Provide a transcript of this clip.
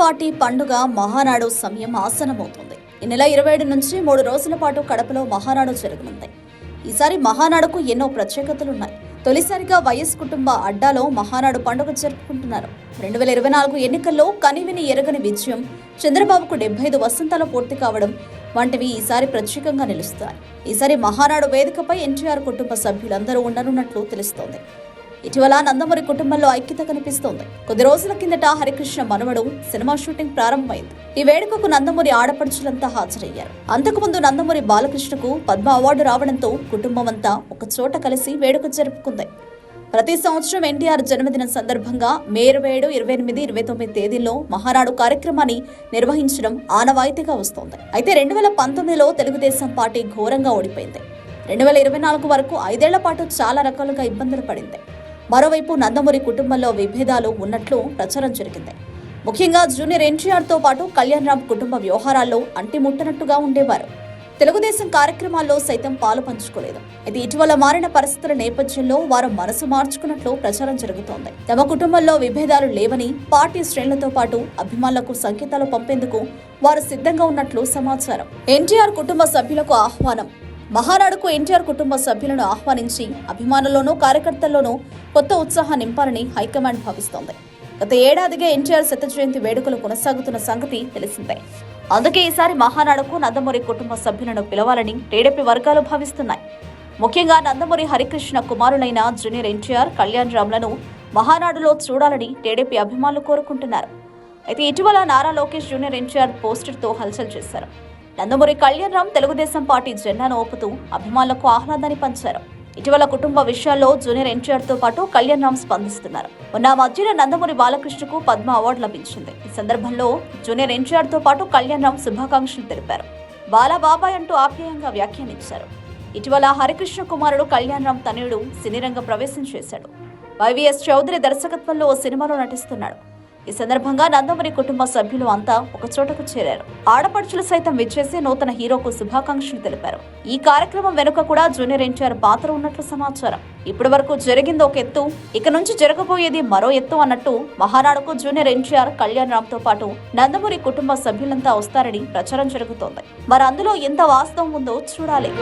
Party పండుగ మహానాడు సమయం ఆసనమవుతుంది ఈ నెల ఇరవై ఏడు నుంచి మూడు రోజుల పాటు కడపలో మహానాడు జరగనుంది. ఈసారి మహానాడుకు ఎన్నో ప్రత్యేకతలున్నాయి. తొలిసారిగా వైఎస్ కుటుంబ అడ్డాలో మహానాడు పండుగ జరుపుకుంటున్నారు. రెండు వేల ఇరవై నాలుగు ఎన్నికల్లో కనివిని ఎరగని విజయం చంద్రబాబుకు డెబ్బై ఐదు వసంతాలు పూర్తి కావడం వంటివి ఈసారి ప్రత్యేకంగా నిలుస్తాయి. ఈసారి మహానాడు వేదికపై ఎన్టీఆర్ కుటుంబ సభ్యులందరూ ఉండనున్నట్లు తెలుస్తోంది. ఇటీవల నందమూరి కుటుంబంలో ఐక్యత కనిపిస్తోంది. కొద్ది రోజుల కిందట హరికృష్ణ మనవడు సినిమా షూటింగ్ ప్రారంభమైంది. ఈ వేడుకకు నందమూరి ఆడపడుచులంతా హాజరయ్యారు. అంతకుముందు నందమూరి బాలకృష్ణకు పద్మ అవార్డు రావడంతో కుటుంబం అంతా ఒక చోట కలిసి వేడుక జరుపుకుంది. ప్రతి సంవత్సరం ఎన్టీఆర్ జన్మదిన సందర్భంగా మే ఇరవై ఏడు ఇరవై ఎనిమిది ఇరవై తొమ్మిది తేదీల్లో మహానాడు కార్యక్రమాన్ని నిర్వహించడం ఆనవాయితీగా వస్తోంది. అయితే రెండు వేల పంతొమ్మిదిలో తెలుగుదేశం పార్టీ ఘోరంగా ఓడిపోయింది. రెండు వేల ఇరవై నాలుగు వరకు ఐదేళ్ళ పాటు చాలా రకాలుగా ఇబ్బందులు పడింది. మరోవైపు నందమూరి కుటుంబంలో విభేదాలు ఉన్నట్లు ప్రచారం జరిగింది. ముఖ్యంగా జూనియర్ ఎన్టీఆర్తో పాటు కళ్యాణ్ రామ్ కుటుంబ వ్యవహారాల్లో అంటిముట్టనట్టుగా ఉండేవారు. తెలుగుదేశం కార్యక్రమాల్లో సైతం పాలు పంచుకోలేదు. ఇది ఇటీవల మారిన పరిస్థితుల నేపథ్యంలో వారు మనసు మార్చుకున్నట్లు ప్రచారం జరుగుతోంది. తమ కుటుంబంలో విభేదాలు లేవని పార్టీ శ్రేణులతో పాటు అభిమానులకు సంకేతాలు పంపేందుకు వారు సిద్ధంగా ఉన్నట్లు సమాచారం. ఎన్టీఆర్ కుటుంబ సభ్యులకు ఆహ్వానం మహానాడుకు ఎన్టీఆర్ కుటుంబ సభ్యులను ఆహ్వానించి అభిమానుల్లోనూ కార్యకర్తల్లోనూ కొత్త ఉత్సాహం నింపాలని హైకమాండ్ భావిస్తోంది. గత ఏడాదిగా ఎన్టీఆర్ శత జయంతి వేడుకలు కొనసాగుతున్న సంగతి తెలిసిందే. అందుకే ఈసారి మహానాడుకు నందమూరి కుటుంబ సభ్యులను పిలవాలని టీడీపీ వర్గాలు భావిస్తున్నాయి. ముఖ్యంగా నందమూరి హరికృష్ణ కుమారులైన జూనియర్ ఎన్టీఆర్ కళ్యాణ్ రామ్లను మహానాడులో చూడాలని టీడీపీ అభిమానులు కోరుకుంటున్నారు. అయితే ఇటీవల నారా లోకేష్ జూనియర్ ఎన్టీఆర్ పోస్టర్తో హల్చల్ చేశారు. నందమూరి కళ్యాణ్ రామ్ తెలుగుదేశం పార్టీ జెండాను ఓపుతూ అభిమానులకు ఆహ్లాదాన్ని పంచారు. ఇటీవల కుటుంబ విషయాల్లో జూనియర్ ఎన్టీఆర్తో పాటు కళ్యాణ్ రామ్ స్పందిస్తున్నారు. మొన్న మధ్యన నందమూరి బాలకృష్ణకు పద్మ అవార్డు లభించింది. ఈ సందర్భంలో జూనియర్ ఎన్టీఆర్తో పాటు కళ్యాణ్ రామ్ శుభాకాంక్షలు తెలిపారు. బాలబాబాయ్ అంటూ ఆప్యాయంగా వ్యాఖ్యానించారు. ఇటీవల హరికృష్ణ కుమారుడు కళ్యాణ్ రామ్ తనయుడు సినీరంగ ప్రవేశం చేశాడు. వైవిఎస్ చౌదరి దర్శకత్వంలో ఓ సినిమాలో నటిస్తున్నాడు. ఈ సందర్భంగా నందమూరి కుటుంబ సభ్యులు అంతా ఒక చోటకు చేరారు. ఆడపడుచులు సైతం విచ్చేసి నూతన హీరోకు శుభాకాంక్షలు తెలిపారు. ఈ కార్యక్రమం వెనుక కూడా జూనియర్ ఎన్టీఆర్ పాత్ర ఉన్నట్లు సమాచారం. ఇప్పటి వరకు జరిగింది ఒక ఎత్తు ఇక నుంచి జరగబోయేది మరో ఎత్తు అన్నట్టు మహానాడుకు జూనియర్ ఎన్టీఆర్ కళ్యాణ్ రామ్తో పాటు నందమూరి కుటుంబ సభ్యులంతా వస్తారని ప్రచారం జరుగుతోంది. మరి అందులో ఎంత వాస్తవం ఉందో చూడాలి.